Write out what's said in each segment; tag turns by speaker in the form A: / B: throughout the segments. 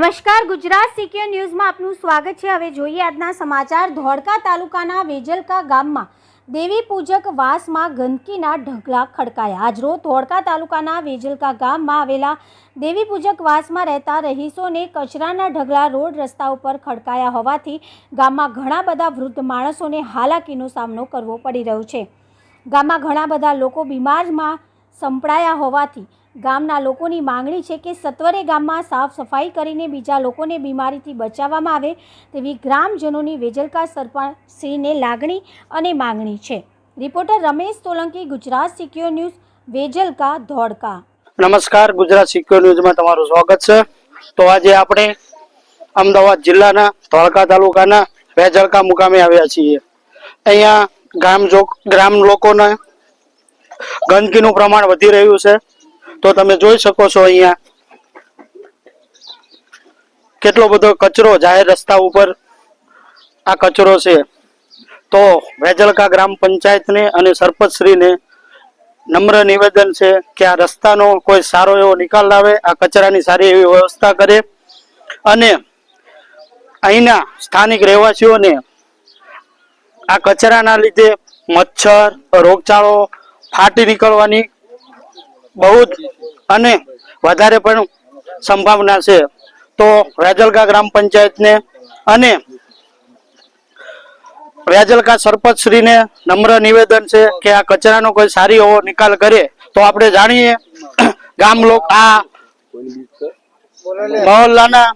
A: નમસ્કાર, ગુજરાત સિક્યોર ન્યૂઝમાં આપનું સ્વાગત છે. હવે જોઈએ આજના સમાચાર. ધોળકા તાલુકાના વેજલકા ગામમાં દેવી પૂજક વાસમાં ગંદકીના ઢગલા ખડકાયા. આજરોજ ધોળકા તાલુકાના વેજલકા ગામમાં આવેલા દેવી પૂજક વાસમાં રહેતા રહીશોને કચરાના ઢગલા રોડ રસ્તા ઉપર ખડકાયા હોવાથી ગામમાં ઘણા બધા વૃદ્ધ માણસોને હાલાકીનો સામનો કરવો પડી રહ્યો છે. ગામમાં ઘણા બધા લોકો બીમારમાં સંપડાયા હોવાથી ગામના લોકોની માંગણી છે કે સત્વરે ગામમાં સાફ સફાઈ કરીને બીજા લોકોને બીમારીથી બચાવવામાં આવે તેવી ગ્રામજનોની વેજલકા સરપંચશ્રીને લાગણી અને માંગણી છે. Reporter Ramesh Solanki, Gujarat secure news, Vejalka, Dholka.
B: નમસ્કાર, ગુજરાત સિક્યોર ન્યૂઝમાં તમારું સ્વાગત છે. તો આજે આપણે અમદાવાદ જિલ્લાના ધોળકા તાલુકાના વેજલકા મુકામે આવ્યા છીએ. અહીંયા જો ગ્રામ લોકોને ગંદકીનું પ્રમાણ વધી રહ્યું છે. તો તમે જોઈ શકો છો અહીંયા કેટલો બધો કચરો જાહેર રસ્તા ઉપર આ કચરો છે. તો વેજલકા ગ્રામ પંચાયતને અને સરપંચશ્રીને નમ્ર નિવેદન છે કે આ રસ્તાનો કોઈ સારો એવો નિકાલ લાવે, આ કચરાની સારી એવી વ્યવસ્થા કરે અને અહીંના સ્થાનિક રહેવાસીઓને આ કચરાના લીધે મચ્છર, રોગચાળો ફાટી નીકળવાની બહુ જ અને વધારે પણ સંભાવના છે. તો વેજલકા ગ્રામ પંચાયતને અને વ્યાજલકા સરપંચશ્રીને નમ્ર નિવેદન છે કે આ કચરાનો કોઈ સારી એવો નિકાલ કરે તો આપણે જાણીએ ગામ લોક આ મહોલ્લાના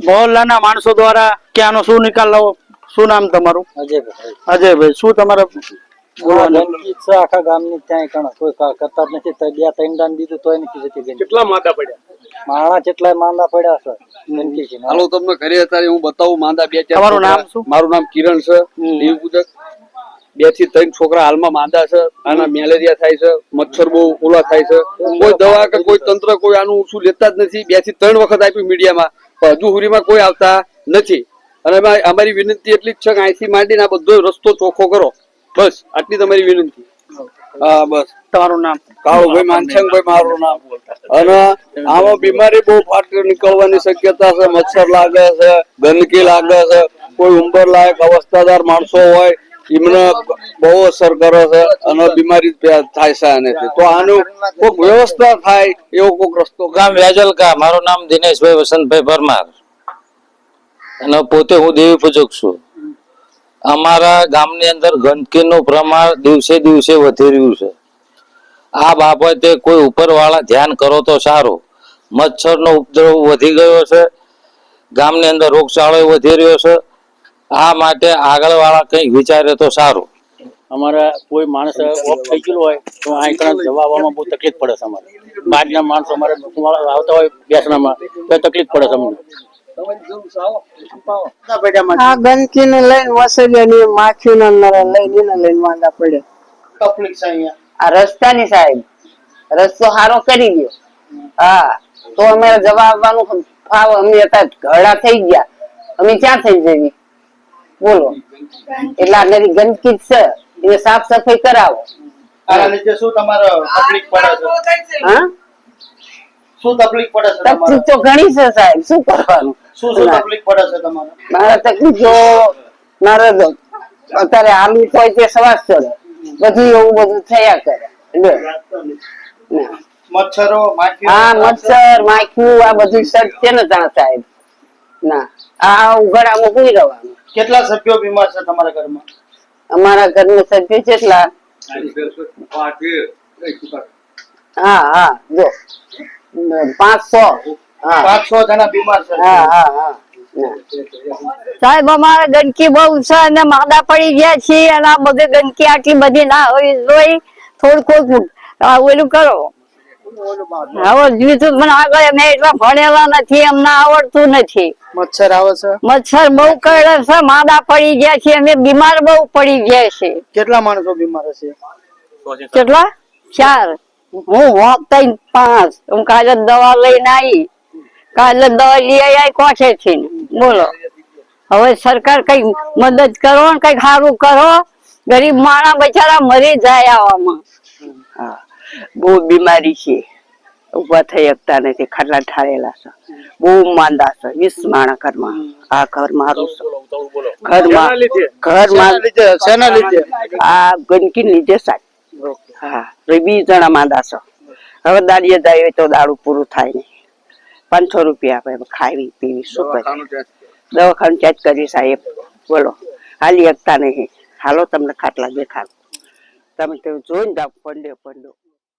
B: મહોલ્લાના માણસો દ્વારા કે આનો શું નિકાલ લાવો? શું નામ તમારું? અજયભાઈ શું તમારે
C: આખા ગામની ત્યાં કણ કોઈ કરતા નથી. બે ત્રણ દાન દીધું તોય નથી જતી ગંદકી.
D: કેટલા માદા પડ્યા?
C: માણા જેટલા માંદા પડ્યા છે ગંદકી છે.
D: હાલો તમને ઘરે અત્યારે હું બતાવું માંદા બે ચાર
B: તમારું નામ
D: છોકરા.
B: શું?
D: મારું નામ કિરણ છે. પૂજક. બેથી ત્રણ છોકરા હાલમાં માંદા છે આના મેલેરિયા થાય છે મચ્છર બહુ ઓલા થાય છે. કોઈ દવા કે કોઈ તંત્ર કોઈ આનું શું લેતા જ નથી. બેથી ત્રણ વખત આપ્યું મીડિયામાં. પણ હજુ હુરીમાં કોઈ આવતા નથી. અને અમારી વિનંતી એટલી જ છે કે અહીંથી માંડીને આ બધો રસ્તો ચોખ્ખો કરો. બસ આટલી તમારી વિનંતી. હા બસ.
B: તમારું નામ?
D: કાળુભાઈ માનસંગભાઈ મારું નામ. અને આમાં બીમારી બહુ ફાટી નીકળવાની શક્યતા છે મચ્છર લાગે છે ગંદકી લાગે છે કોઈ ઉંબર લાયક અવસ્થાદાર માણસો હોય એમને બહુ અસર કરે છે અને બીમારી થાય છે આનેથી. તો આનું કોઈક વ્યવસ્થા થાય એવો કોઈક રસ્તો?
E: ગામ વ્યાજલકા મારું નામ દિનેશભાઈ વસંતભાઈ પરમાર. અને પોતે હું દેવી પૂજક છું. અમારા ગામની અંદર ગંદકીનું પ્રમાણ દિવસે દિવસે વધી રહ્યું છે. આ બાબતે કોઈ ઉપરવાળા ધ્યાન કરો તો સારું. મચ્છરનો ઉપદ્રવ વધી ગયો છે. ગામની અંદર રોગચાળો વધી રહ્યો છે. આ માટે આગળવાળા કંઈક વિચારે તો સારું.
C: અમારા કોઈ માણસ ઓફ થઈ ગયેલો હોય તો અહીં કણ જવા આવવામાં બહુ તકલીફ પડે છે અમારે. બહારના માણસો અમારે આવતા હોય બેસણામાં તો તકલીફ પડે છે અમને.
F: આ ગંદકી ને લઈને વસેલી માખી ને લઈને એને લઈને માંદા પડે.
B: તકલીફ છે અહીંયા?
F: આ રસ્તાની સાહેબ રસ્તો સારો કરી દો હા તો અમારે જવા આવવાનું ફાવ અમે હતા ઘડા થઈ ગયા. અમે ક્યાં થઈ જઈએ? બોલો. એટલે આ નરી ગંદકી જ છે. એને સાફ સફાઈ કરાવો.
B: શું તમારે તકલીફ પડે છે?
F: હા?
B: શું તકલીફ પડે છે
F: તકલીફ તો ઘણી છે સાહેબ. શું કરવાનું?
B: શું શું તકલીફ પડે છે તમારે?
F: મારે તકલીફ જો મારે અત્યારે આલુ કોઈ તે શ્વાસ ચડે. બધું એવું બધું થયા કરે.
B: મચ્છરો
F: હા મચ્છર માખ્યું આ બધું સર્ચ છે ને ત્યાં સાહેબ. ના આ ઉઘાડામાં કોઈ રહેવાનું
B: કેટલા સભ્યો બીમાર છે તમારા ઘરમાં?
F: અમારા ઘરના સભ્ય કેટલા હા હા જો. પાંચસો. હા.
B: જણા બીમાર છે.
F: હા હા હા.
G: સાહેબ અમારે ગંદકી બહુ છે અને માદા પડી ગયા છીએ અને આ બધી ગંદકી આટલી બધી ના હોય જોઈ થોડું કોઈક ઓલું કરો. હવે બીજું પણ આગળ અમે એટલા ભણેલા નથી અમને આવડતું નથી.
B: મચ્છર આવે છે?
G: મચ્છર બહુ કરે છે માદા પડી ગયા છે અમે બીમાર બહુ પડી ગયા છે
B: કેટલા માણસો બીમાર છે
G: કેટલા? ચાર. હું હોત પાંચ. હું કાલે દવા લઈને આવી કાલે દવા લઈ આવી કોઠે થી? બોલો. હવે સરકાર કઈ મદદ કરો ને કઈ સારું કરો. ગરીબ માણસ બચારા મરી જાય આવામાં.
F: બહુ બીમારી છે.
H: ઊભા થઈ શકતા નથી ખાટલા ઠાળેલા છે. બહુ માંદા છે વીસ માણા ઘરમાં. આ ઘર મારું છે. ઘરમાં ઘરમાં
B: શેના લીધે?
H: આ ગંદકી લીધે સાહેબ. હા. તો એ જણા માંદા છે. હવે દાડીએ જાય તો દારૂ પૂરું થાય નહીં. પાંચસો રૂપિયા આપે ખાવી પીવી શું કરે? દવાખાનું ચાર્જ કરી. સાહેબ. બોલો. હાલી એકતા નહીં. હાલો તમને ખાટલા દેખાડો. તમે તો જોઈને જાઓ પંડ્યો પંડો